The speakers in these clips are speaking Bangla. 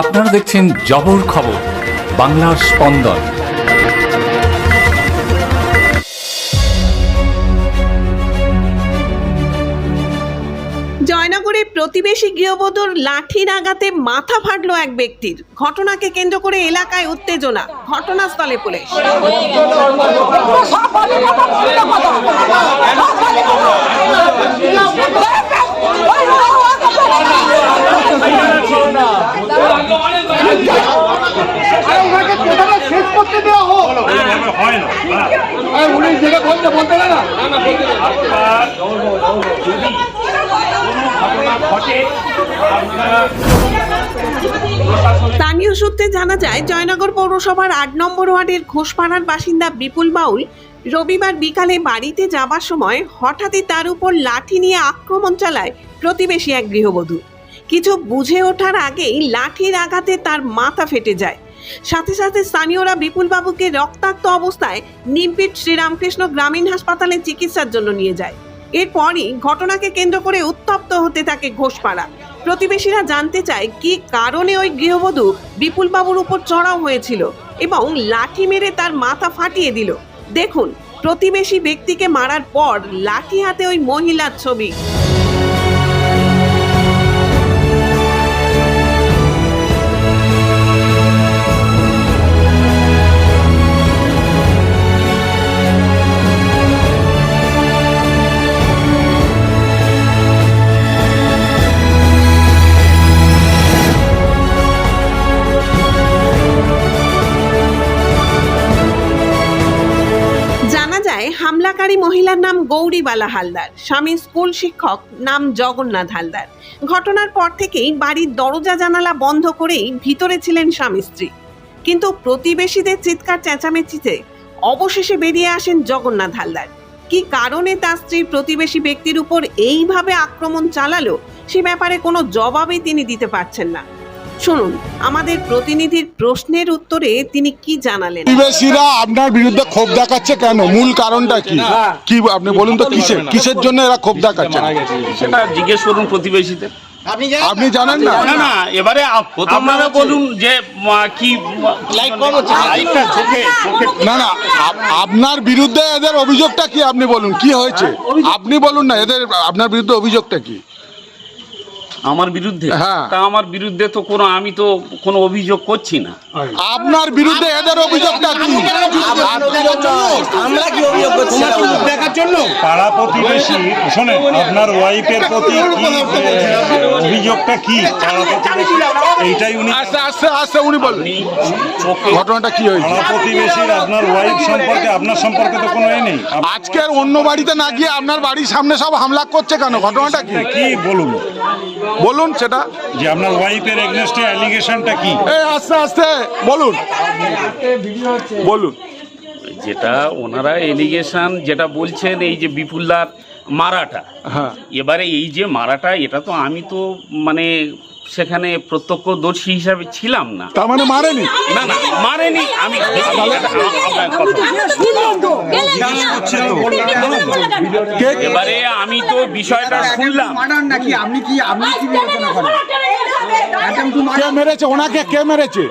আপনারা দেখছেন জবর খবর বাংলার স্পন্দন। জয়নগরে প্রতিবেশী গৃহবধূর লাঠি আঘাতে মাথা ফাটলো এক ব্যক্তির। ঘটনাকে কেন্দ্র করে এলাকায় উত্তেজনা। ঘটনাস্থলে পুলিশ। আরে ওনাকে কথাটা শেষ করতে দেওয়া হোক। হয় না আরে উনি যেটা বলতে বলতে না। আপনার যদি কোনো ঘটনা ঘটে আপনারা স্থানীয় সূত্রে জানা যায় জয়নগর পৌরসভার আট নম্বর ওয়ার্ডের ঘোষপাড়ার বাসিন্দা বিপুল বাউল রবিবার বিকালে বাড়িতে যাবার সময় হঠাৎই তার উপর লাঠি নিয়ে আক্রমণ চালায় প্রতিবেশী এক গৃহবধূ। কিছু বুঝে ওঠার আগেই লাঠির আঘাতে তার মাথা ফেটে যায়। সাথে সাথে স্থানীয়রা বিপুল বাবুকে রক্তাক্ত অবস্থায় নিমপিট শ্রীরামকৃষ্ণ গ্রামীণ হাসপাতালে চিকিৎসার জন্য নিয়ে যায়। এরপরই ঘটনাকে কেন্দ্র করে উত্তপ্ত হতে থাকে ঘোষপাড়া। প্রতিবেশীরা জানতে চায় কি কারণে ওই গৃহবধূ বিপুল বাবুর উপর চড়াও হয়েছিল এবং লাঠি মেরে তার মাথা ফাটিয়ে দিল। দেখুন, প্রতিবেশী ব্যক্তিকে মারার পর লাঠি হাতে ওই মহিলার ছবি। যায় হামলাকারী মহিলার নাম গৌরীবালা হালদার, স্বামী স্কুল শিক্ষক নাম জগন্নাথ হালদার। ঘটনার পর থেকেই বাড়ির দরজা জানালা বন্ধ করেই ভিতরে ছিলেন স্বামী স্ত্রী। কিন্তু প্রতিবেশীদের চিৎকার চেঁচামেচিতে অবশেষে বেরিয়ে আসেন জগন্নাথ হালদার। কি কারণে তার স্ত্রী প্রতিবেশী ব্যক্তির উপর এইভাবে আক্রমণ চালালো, সে ব্যাপারে কোনো জবাবই তিনি দিতে পারছেন না। শুনুন আমাদের প্রতিনিধির প্রশ্নের উত্তরে তিনি কি জানালেন? প্রতিবেশীরা আপনার বিরুদ্ধে ক্ষোভ দেখাচ্ছে কেন? মূল কারণটা কি? কি আপনি বলুন তো কিসের কিসের জন্য এরা ক্ষোভ দেখাচ্ছে? সেটা জিজ্ঞেস করুন প্রতিবেশীদের। আপনি জানেন না? না? না এবারে আপ- আপনারা বলুন যে কি না না আপনার বিরুদ্ধে এদের অভিযোগটা কি? আপনি বলুন কি হয়েছে? আপনি বলুন না এদের আপনার বিরুদ্ধে অভিযোগটা কি? আমার বিরুদ্ধে? হ্যাঁ। তা আমার বিরুদ্ধে তো কোনো আমি তো কোনো অভিযোগ করছি না। আপনার বিরুদ্ধে এদের অভিযোগটা কি আমরা কি অভিযোগ করছি? দেখার জন্য। পাড়া প্রতিবেশী শোনেন আপনার ওয়াইফের প্রতি কি অভিযোগটা কি? পাড়া প্রতিবেশী এইটাই উনি আস্তে আস্তে আস্তে উনি বলুন। ঘটনাটা কি হয়েছে? পাড়া প্রতিবেশীর আপনার ওয়াইফ সম্পর্কে আপনার সম্পর্কে তো কোনো এ নেই। আজকের অন্য বাড়িতে না গিয়ে আপনার বাড়ির সামনে সব হামলা করছে কেন? ঘটনাটা কি? কি বলুন? বলুন সেটা। যে আপনার ওয়াইফের এগনেস্টে অ্যালিগেশনটা কি? এই আস্তে আস্তে বলুন। বলুন। যেটা ওনারা এলিগেশন যেটা বলছেন এই যে বিপুলদার মারাটা। হ্যাঁ। এবারে এই যে মারাটা এটা তো আমি তো মানে সেখানে প্রত্যক্ষদর্শী হিসাবে ছিলাম না তার মানে মারেনি না না মারেনি আমি এবারে আমি তো বিষয়টা শুনলাম নাকি আপনি কি আপনি কি কে মেরেছে ওনাকে কে মেরেছে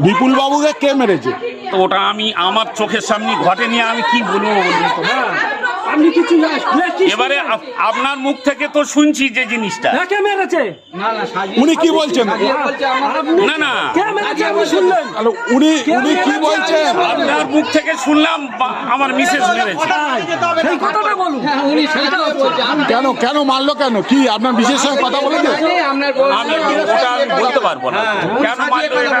বিপুল বাবুকে কে মেরেছে তো ওটা আমি আমার চোখের সামনে ঘটেনি আমি কি বলব বলুন তো আপনি কিছু এবারে আপ- আপনার মুখ থেকে তো শুনছি যে জিনিসটা। কে মেরেছে? উনি কি বলছেন? না না। কে মেরেছে? আপনি শুনলেন? উনি উনি কি বলছেন? আপনার মুখ থেকে শুনলাম আমার মিসেস মেরেছে। সেই কথাটা বলুন। কেন কেন মারলো কেন? কি আপনার বিশেষ সঙ্গে কথা বলেছে আমি ওটা আমি বলতে পারব না। কেন মারলো এটা?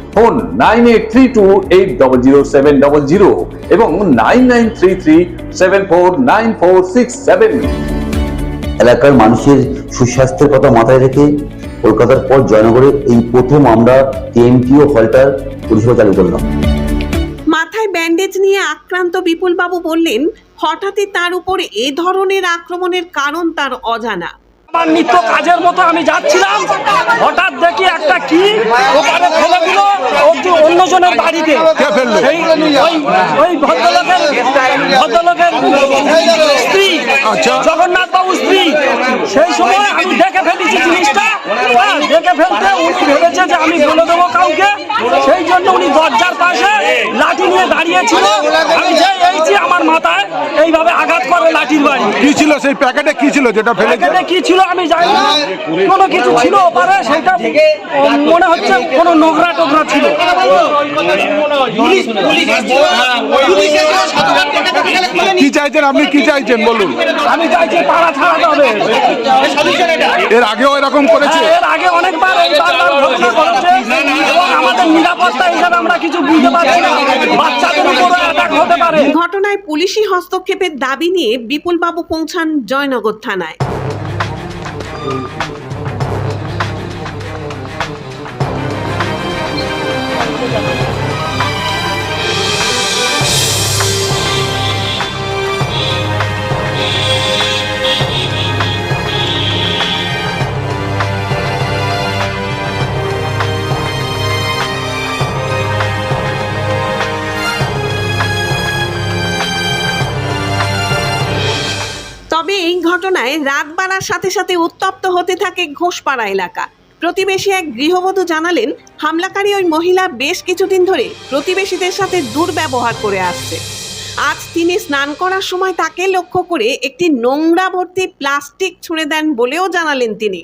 phone nine eight three two eight double zero seven double zero এবং nine nine three three seven four nine four six seven. এলাকার মানুষের সুস্বাস্থ্যের কথা মাথায় রেখে কলকাতার পর জয়নগরে এই প্রথম আমরা টিএমটিও হলটার পরিষেবা চালু করলাম। মাথায় ব্যান্ডেজ নিয়ে আক্রান্ত বিপুলবাবু বললেন হঠাৎই তার উপর এ ধরনের আক্রমণের কারণ তার অজানা। আমার নিত্য কাজের মতো আমি যাচ্ছিলাম। হঠাৎ দেখি একটা কি ওখানে ফেলে দিল অন্য- অন্যজনের বাড়িতে। ওই ভদ্রলোকের ভদ্রলোকের স্ত্রী আচ্ছা। জগন্নাথ বাবু স্ত্রী। সেই সময় আমি দেখে ফেলেছি জিনিসটা হ্যাঁ, ফেলতে উনি ভেবেছে যে আমি বলে দেবো কাউকে। সেই জন্য উনি দরজার পাশে লাঠি নিয়ে দাঁড়িয়েছিল। আমি যে এইছি আমার মাথায় এইভাবে আঘাত করে লাঠির বাড়ি। কি ছিল সেই প্যাকেটে? কি ছিল যেটা ফেলেছে প্যাকেটে কি ছিল আমি জানি না। কোনো কিছু ছিল ওপারে সেটা মনে হচ্ছে কোনো নোংরা টোকরা ছিল। কি চাইছেন আপনি? কি চাইছেন? বলুন। আমি চাইছি পাড়া ছাড়াতে হবে। এর আগেও এরকম করেছে? হ্যাঁ, এর আগে অনেকবার এই বারবার ঘটনা ঘটছে এবং আমাদের নিরাপত্তা হিসাবে আমরা কিছু বুঝতে পারছি না বাচ্চাদের উপরও অ্যাটাক হতে পারে ঘটনায় পুলিশি হস্তক্ষেপের দাবি নিয়ে বিপুলবাবু পৌঁছান জয়নগর থানায় রাত সাথে সাথে উত্তপ্ত হতে থাকে ঘোষপাড়া এলাকা। প্রতিবেশী এক গৃহবধূ জানালেন, হামলাকারী ওই মহিলা বেশ কিছুদিন ধরে প্রতিবেশীদের সাথে দুর্ব্যবহার করে আসছে। আজ তিনি স্নান করার সময় তাকে লক্ষ্য করে একটি নোংরা ভর্তি প্লাস্টিক ছুঁড়ে দেন বলেও জানালেন তিনি।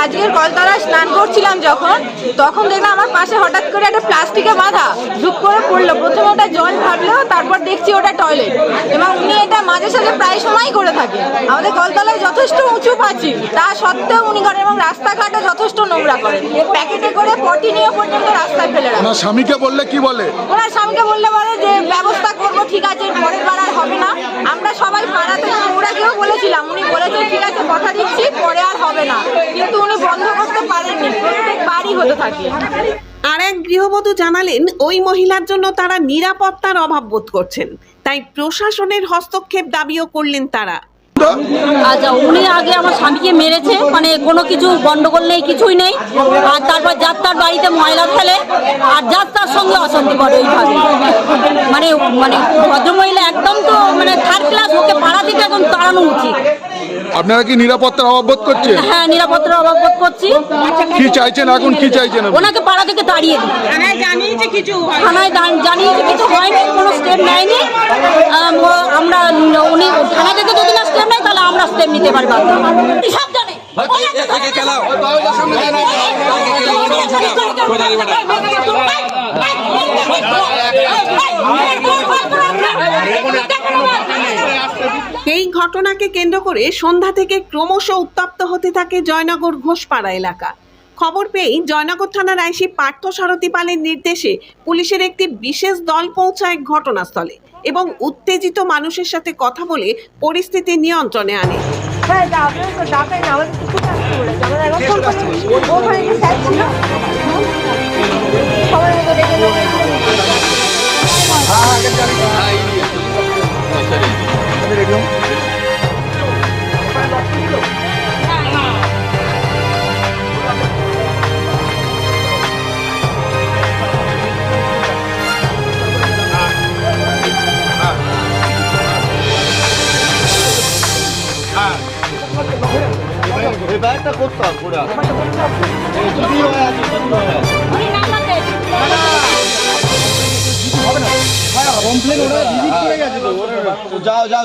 আজকের কলতলায় স্নান করছিলাম যখন তখন দেখলাম আমার পাশে হঠাৎ করে একটা প্লাস্টিকে বাঁধা ঝুপ করে পড়ল। প্রথমে ওটা জল ভাবলো তারপর দেখছি ওটা টয়লেট। এবং উনি এটা মাঝে সাঝে প্রায় সময়ই করে থাকে। আমাদের কলতলায় যথেষ্ট উঁচু পাচ্ছি তা সত্ত্বেও উনি করেন এবং রাস্তাঘাটে যথেষ্ট নোংরা করেন প্যাকেটে করে পটি নিয়ে পর্যন্ত রাস্তায় ফেলে ওনার স্বামীকে বললে কি বলে? ওনার স্বামীকে বললে বলে যে ব্যবস্থা করব ঠিক আছে পরের বার আর হবে না আমরা সবাই পাড়াতে ওরাকেও বলেছিলাম, উনি বলেছেন ঠিক আছে, কথা দিচ্ছি, পরে আর হবে না। কিন্তু উনি বন্ধ করতে পারেননি, প্রত্যেক বাড়ি হতে থাকে। আর এক গৃহবধূ জানালেন, ওই মহিলার জন্য তারা নিরাপত্তার অভাব বোধ করছেন। তাই প্রশাসনের হস্তক্ষেপ দাবিও করলেন তারা। আচ্ছা উনি আগে আমার স্বামীকে মেরেছে মানে কোনো কিছু গন্ডগোল নেই কিছুই নেই। আর তারপর যার তার বাড়িতে ময়লা ফেলে আর যার তার সঙ্গে অশান্তি করে ওইভাবে। মানে মানে ভদ্রমহিলা একদম তো মানে থার্ড ক্লাস ওকে পাড়া থেকে এখন তাড়ানো উচিত। আপনারা কি নিরাপত্তার অভাব বোধ করছেন? হ্যাঁ নিরাপত্তার অভাব বোধ করছি। কি চাইছেন এখন? কি চাইছেন ওনাকে পাড়া থেকে তাড়িয়ে থানায় জানিয়েছে কিছু থানায় জানিয়েছে কিছু হয়নি কোনো স্টেপ নেয়নি। আমরা উনি থানা থেকে যদি না স্টেপ নেয় তাহলে আমরা স্টেপ নিতে পারব সব জানে এই ঘটনাকে কেন্দ্র করে সন্ধ্যা থেকে ক্রমশ উত্তপ্ত হতে থাকে জয়নগর ঘোষপাড়া এলাকা খবর পেয়েই জয়নগর থানার আইসি পার্থ সারথী পালের নির্দেশে পুলিশের একটি বিশেষ দল পৌঁছায় ঘটনাস্থলে এবং উত্তেজিত মানুষের সাথে কথা বলে পরিস্থিতি নিয়ন্ত্রণে আনে যাও যাও।